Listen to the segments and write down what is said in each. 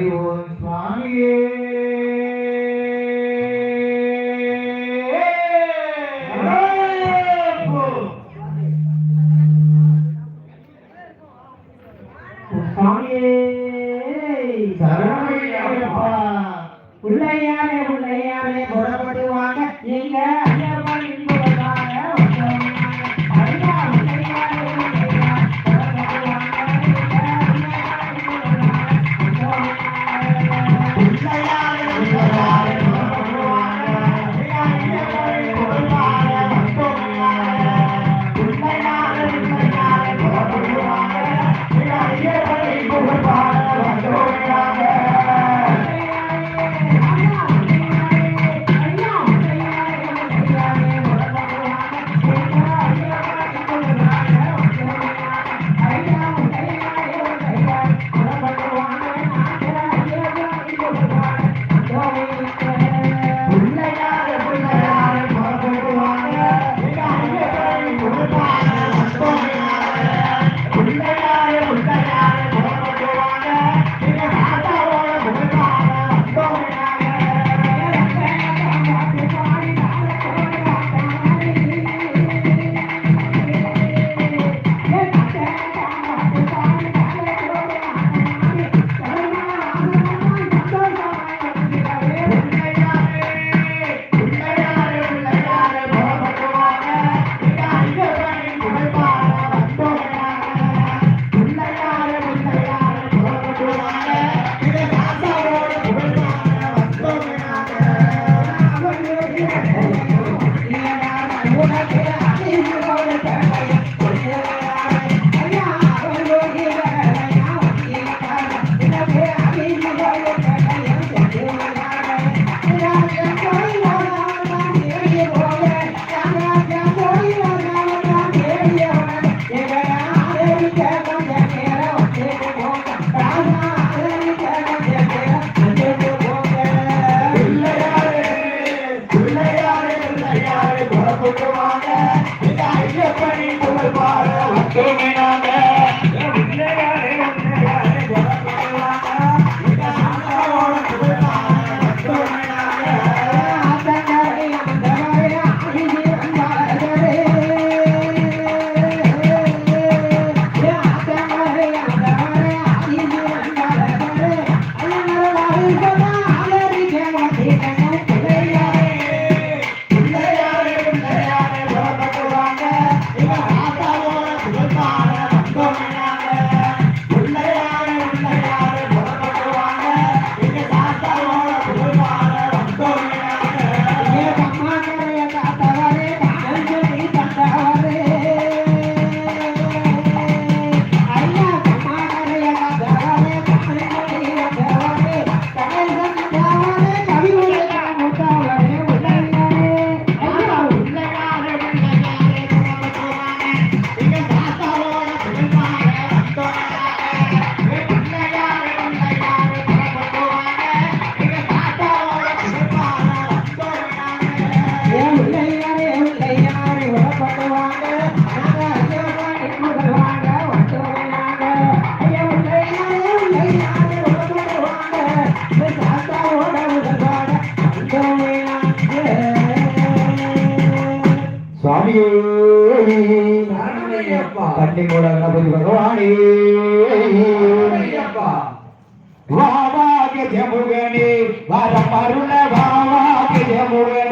हरि ओम Quiero করবেন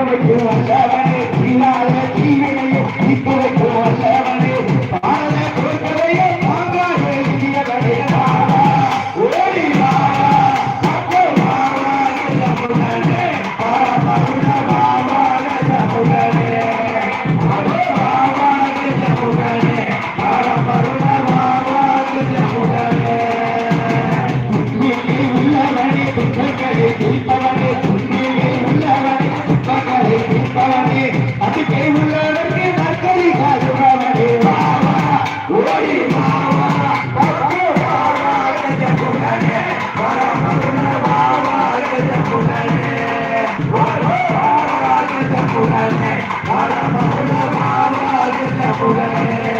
Vamos, vamos. Yeah.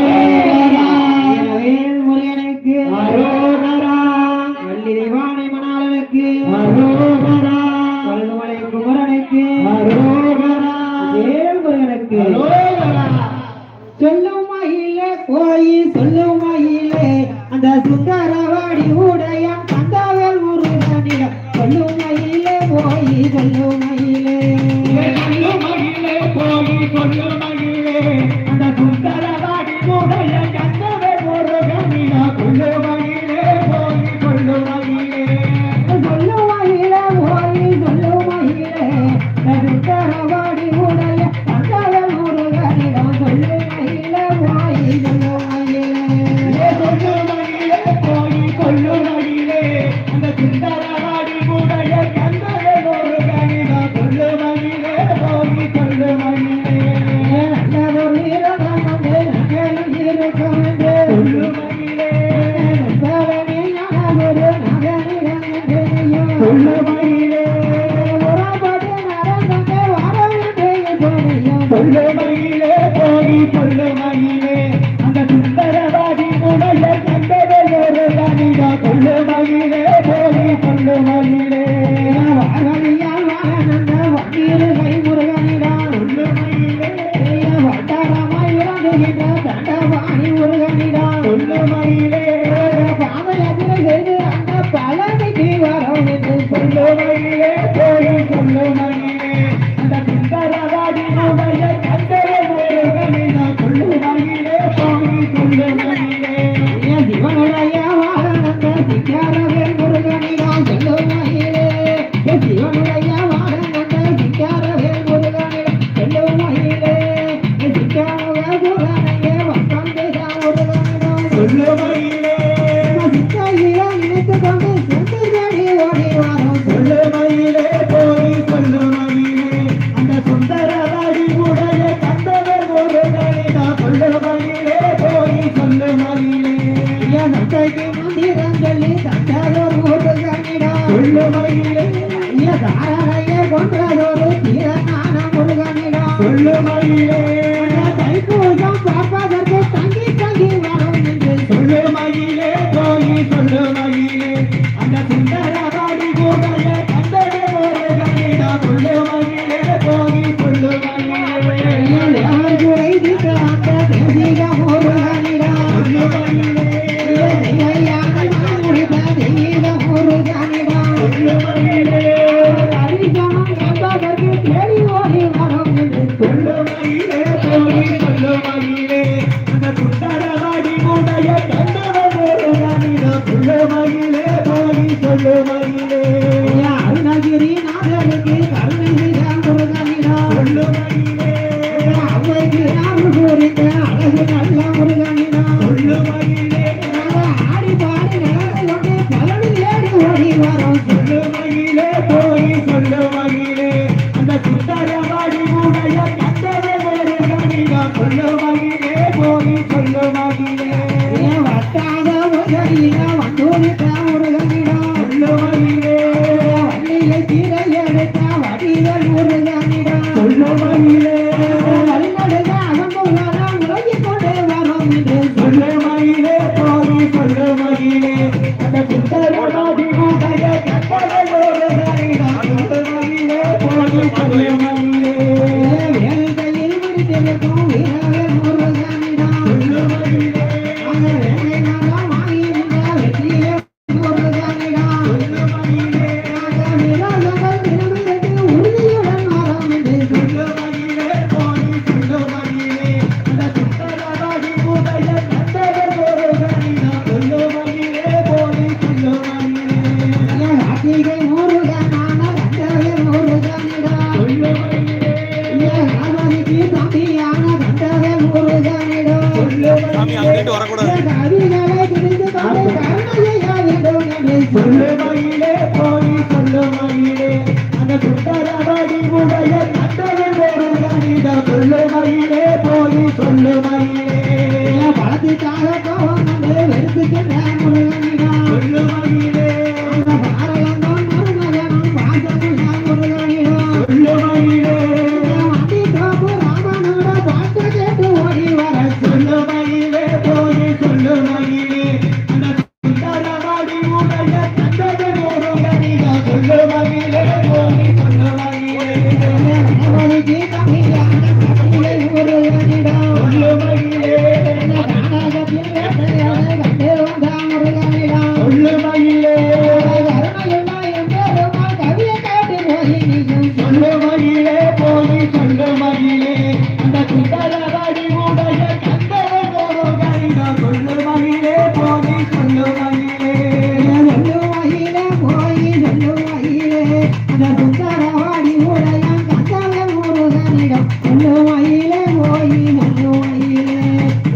Thank you.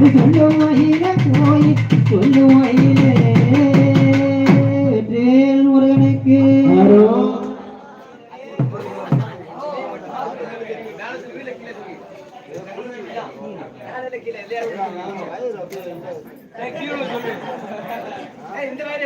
சொல்லும் வகையில போய் சொல்லும் வகையிலே வேல் இந்த மாதிரி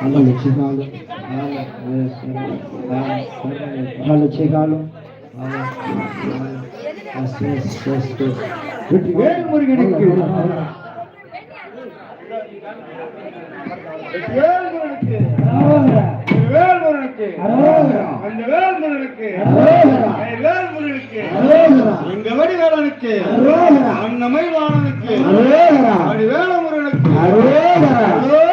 వాళ్ళ చిహాలు వాళ్ళ చిహాలు వీటి వేడి முருகனுக்கு அந்த வேளாண் முருகனுக்கு வேளாண் முருகனுக்கு எங்க வடி வேளனுக்கு அண்ணமை வாணனுக்கு அடி வேள முருகனுக்கு